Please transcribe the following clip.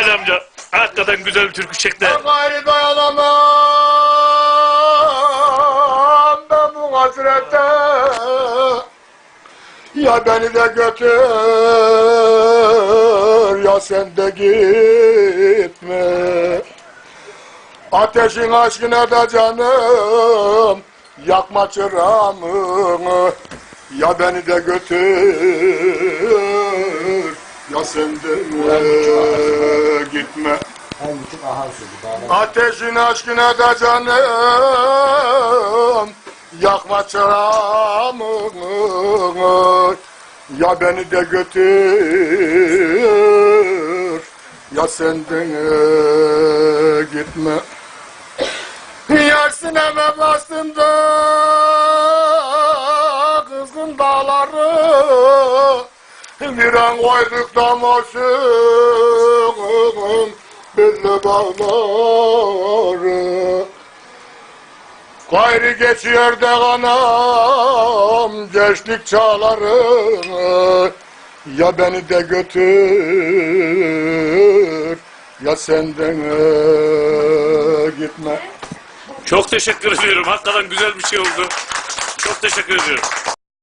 Ali amca hakikaten güzel bir türkü çekti. Ben gayrı dayanamam. Ben bu hasrete Ya beni de götür ya sen de gitme. Ateşin aşkına da canım yakma çırağımı Ya beni de götür ya sen de gitme. Ateşin aşkına da canım. Yakma çırağımı Ya beni de götür. Ya senden gitme. Yar sineme bastım da Kızgın dağları An koyduk damasın Belli bağları Gayrı geçiyor da kanam Gençlik çağları Ya beni de götür Ya senden gitme Çok teşekkür ediyorum. Hakikaten güzel bir şey oldu. Çok teşekkür ediyorum.